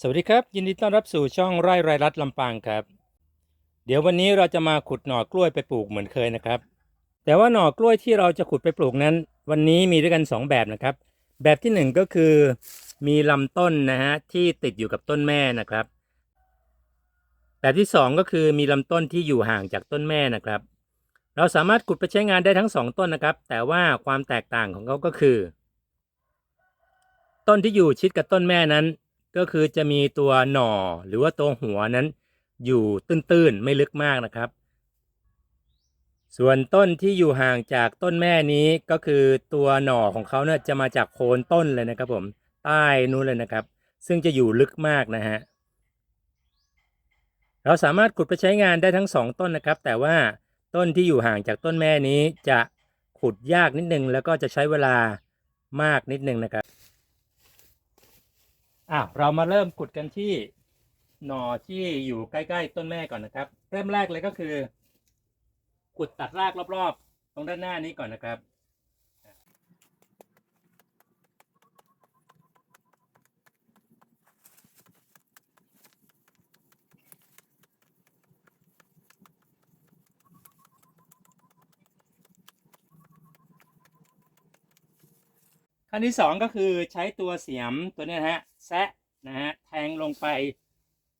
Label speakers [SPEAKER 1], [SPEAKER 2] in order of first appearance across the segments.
[SPEAKER 1] สวัสดีครับ ยินดีต้อนรับสู่ช่องไร่ไรรัดลำปางครับ เดี๋ยววันนี้เราจะมาขุดหน่อกล้วยไปปลูกเหมือนเคยนะครับ แต่ว่าหน่อกล้วยที่เราจะขุดไปปลูกนั้น วันนี้มีด้วยกัน 2 แบบนะครับ แบบที่ 1 ก็คือมีลำต้นนะฮะที่ติดอยู่กับต้นแม่นะครับ แบบที่ 2 ก็คือมีลำต้นที่อยู่ห่างจากต้นแม่นะครับ เราสามารถขุดไปใช้งานได้ทั้ง 2 ต้นนะครับ แต่ว่าความแตกต่างของเขาก็คือ ต้นที่อยู่ชิดกับต้นแม่นั้น ก็คือจะมีตัวหน่อหรือว่าตัวหัวนั้น อยู่ตื้นๆไม่ลึกมากนะครับ ส่วนต้นที่อยู่ห่างจากต้นแม่นี้ก็คือตัวหน่อของเขาเนี่ยจะมาจากโคนต้นเลยนะครับผมใต้นู้นเลยนะครับ ซึ่งจะอยู่ลึกมากนะฮะเราสามารถขุดไปใช้งานได้ทั้งสองต้นนะครับ แต่ว่าต้นที่อยู่ห่างจากต้นแม่นี้จะขุดยากนิดนึง แล้วก็จะใช้เวลามากนิดนึงนะครับ อะเรามาเริ่มขุดกันที่หน่อที่อยู่ใกล้ๆต้นแม่ก่อนนะครับ เริ่มแรกเลยก็คือ ขุดตัดรากรอบๆ ตรงด้านหน้านี้ก่อนนะครับขั้นที่สองก็คือใช้ตัวเสียมตัวนี้ฮะ แซะนะฮะแทงลงไป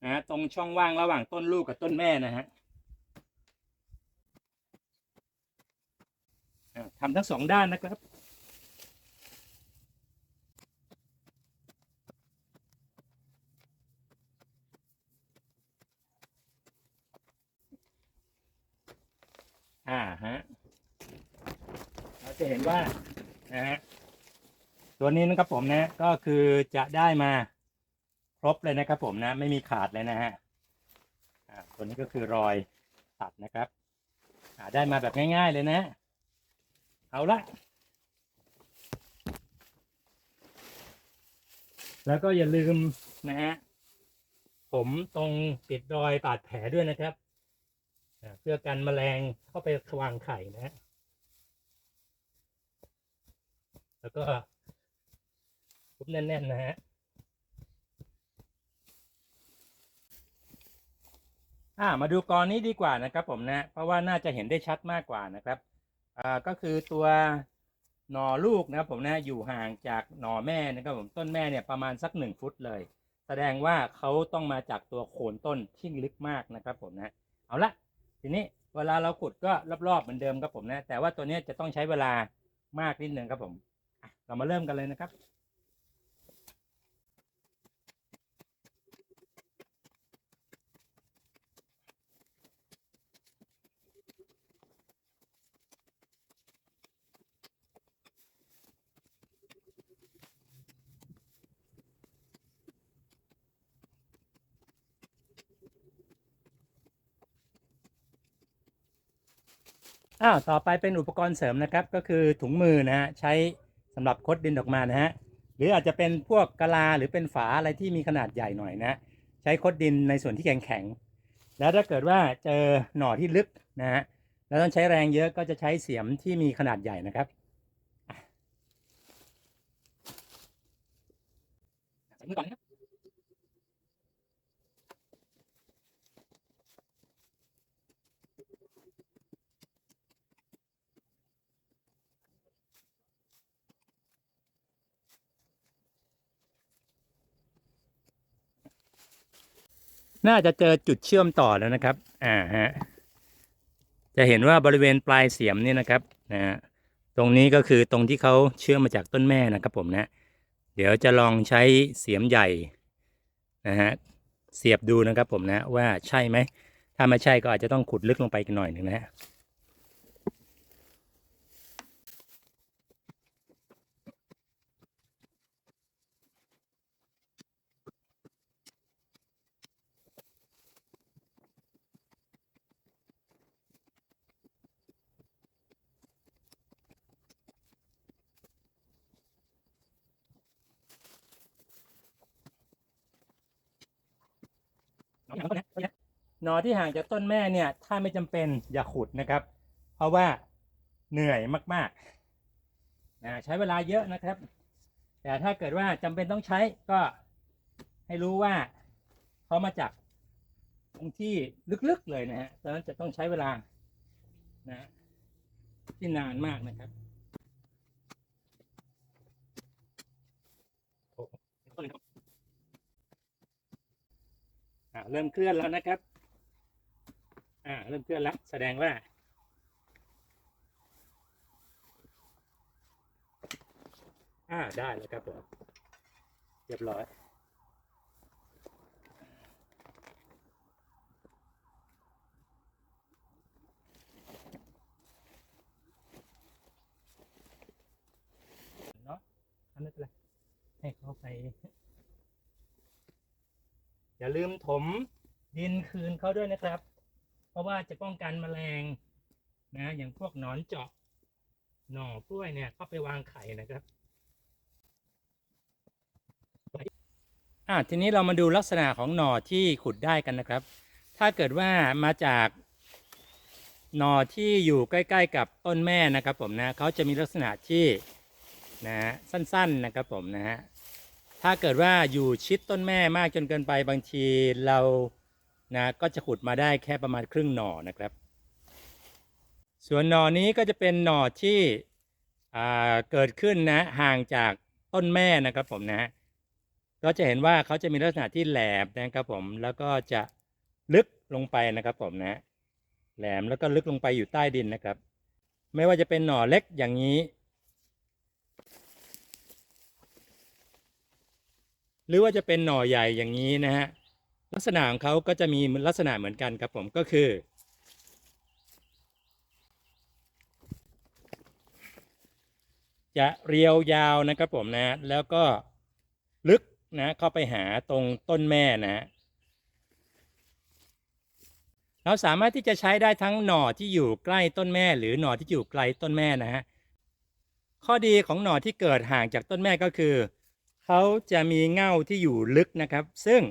[SPEAKER 1] นะฮะตรงช่องว่างระหว่างต้นลูกกับต้นแม่นะฮะทำทั้งสองด้านนะครับอ่าฮะเราจะเห็นว่านะฮะ ตัวนี้นะครับผมนะก็คือจะได้มาครบเลยนะครับผมนะ ไม่มีขาดเลยนะฮะอ่าตัวนี้ก็คือรอยตัดนะครับอ่าได้มาแบบง่าย ๆเลยนะ เอาละแล้วก็อย่าลืมนะฮะผมตรงปิดรอยบาดแผลด้วยนะครับเพื่อกันแมลงเข้าไปวางไข่นะฮะแล้วก็ ทุบแน่นๆนะฮะอ่ามาดูกรนี้ดีกว่านะครับผมนะ เพราะว่าน่าจะเห็นได้ชัดมากกว่านะครับอ่าก็คือตัวหน่อลูกนะครับผมนะอยู่ห่างจากหน่อแม่นะครับผมต้นแม่เนี่ยประมาณสักหนึ่งฟุตเลย แสดงว่าเขาต้องมาจากตัวโคนต้นที่ลึกมากนะครับผมนะเอาละทีนี้เวลาเราขุดก็รอบๆเหมือนเดิมครับผมนะแต่ว่าตัวนี้จะต้องใช้เวลามากนิดนึงครับผมเรามาเริ่มกันเลยนะครับ อ้าวต่อไปเป็นอุปกรณ์เสริมนะครับ ก็คือถุงมือนะฮะใช้สำหรับคดดินออกมานะฮะหรืออาจจะเป็นพวกกะลาหรือเป็นฝาอะไรที่มีขนาดใหญ่หน่อยนะใช้คดดินในส่วนที่แข็งแข็งๆแล้วถ้าเกิดว่าเจอหน่อที่ลึกนะฮะแล้วต้องใช้แรงเยอะก็จะใช้เสียมที่มีขนาดใหญ่นะครับใส่มือก่อนนะครับ น่าจะเจอจุดเชื่อมต่อแล้วนะครับ อ่าฮะ จะเห็นว่าบริเวณปลายเสียมนี่นะครับ นะฮะ ตรงนี้ก็คือตรงที่เขาเชื่อมมาจากต้นแม่นะครับผมนะ เดี๋ยวจะลองใช้เสียมใหญ่ นะฮะ เสียบดูนะครับผมนะ ว่าใช่ไหม ถ้าไม่ใช่ก็อาจจะต้องขุดลึกลงไปกันหน่อยหนึ่งนะฮะ หนอที่ห่างจากต้นแม่เนี่ย ถ้าไม่จำเป็นอย่าขุดนะครับ เพราะว่าเหนื่อยมากๆนะใช้เวลาเยอะนะครับ แต่ถ้าเกิดว่าจำเป็นต้องใช้ก็ให้รู้ว่าเขามาจากตรงที่ลึกๆเลยนะฮะดังนั้นจะต้องใช้เวลานะที่นานมากนะครับโอ้โห อ่าเริ่มเคลื่อนแล้วนะครับ อ่าเริ่มเคลื่อนแล้ว แสดงว่า อ่าได้แล้วครับผมเรียบร้อยเนาะทำไม่เป็นไรให้เขาไป อย่าลืมถมดินคืนเขาด้วยนะครับ เพราะว่าจะป้องกันแมลงนะอย่างพวกหนอนเจาะหน่อกล้วยเนี่ยเขาไปวางไข่นะครับอ่าทีนี้เรามาดูลักษณะของหน่อที่ขุดได้กันนะครับ ถ้าเกิดว่ามาจากหน่อที่อยู่ใกล้ ๆ กับต้นแม่นะครับผมนะเขาจะมีลักษณะที่นะฮะสั้นๆนะครับผมนะฮะ ถ้าเกิดว่าอยู่ชิดต้นแม่มากจนเกินไปบางทีเรานะก็จะขุดมาได้แค่ประมาณครึ่งหน่อนะครับ ส่วนหน่อนี้ก็จะเป็นหน่อที่เกิดขึ้นนะห่างจากต้นแม่นะครับผมนะฮะก็จะเห็นว่าเขาจะมีลักษณะที่แหลมนะครับผมแล้วก็จะลึกลงไปนะครับผมนะแหลมแล้วก็ลึกลงไปอยู่ใต้ดินนะครับ ไม่ว่าจะเป็นหน่อเล็กอย่างนี้ หรือว่าจะเป็นหน่อใหญ่อย่างนี้นะฮะลักษณะของเขาก็จะมีลักษณะเหมือนกันครับผมก็คือ จะเรียวยาวนะครับผมนะแล้วก็ลึกนะเข้าไปหาตรงต้นแม่นะเราสามารถที่จะใช้ได้ทั้งหน่อที่อยู่ใกล้ต้นแม่ หรือหน่อที่อยู่ไกลต้นแม่นะฮะข้อดีของหน่อที่เกิดห่างจากต้นแม่ก็คือ เขาจะมีเง่าที่อยู่ลึกนะครับ ซึ่ง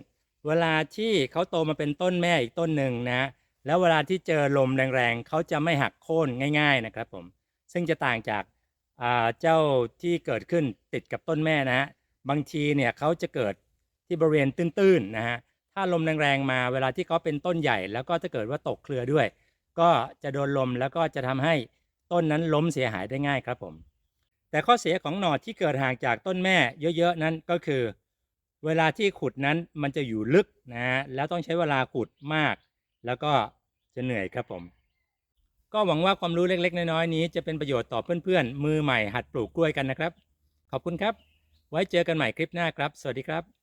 [SPEAKER 1] เวลาที่เขาโตมาเป็นต้นแม่อีกต้นหนึ่งนะ แล้วเวลาที่เจอลมแรงๆเขาจะไม่หักโค่นง่าย ๆนะครับผม ซึ่งจะต่างจากาเจ้าที่เกิดขึ้นติดกับต้นแม่นะฮะ บางทีเนี่ยเขาจะเกิดที่บริเวณตื้นๆนะฮะ ถ้าลมแรงๆมาเวลาที่เขาเป็นต้นใหญ่ แล้วก็ถ้าเกิดว่าตกเครือด้วย ก็จะโดนลมแล้วก็จะทำให้ต้นนั้นล้มเสียหายได้ง่ายครับผม แต่ข้อเสียของหนอดที่เกิดห่างจากต้นแม่เยอะๆนั้นก็คือ เวลาที่ขุดนั้นมันจะอยู่ลึกนะฮะแล้วต้องใช้เวลาขุดมาก แล้วก็จะเหนื่อยครับผม ก็หวังว่าความรู้เล็ก ๆ น้อยๆนี้จะเป็นประโยชน์ต่อเพื่อนๆ มือใหม่หัดปลูกกล้วยกันนะครับ ขอบคุณครับ ไว้เจอกันใหม่คลิปหน้าครับ สวัสดีครับ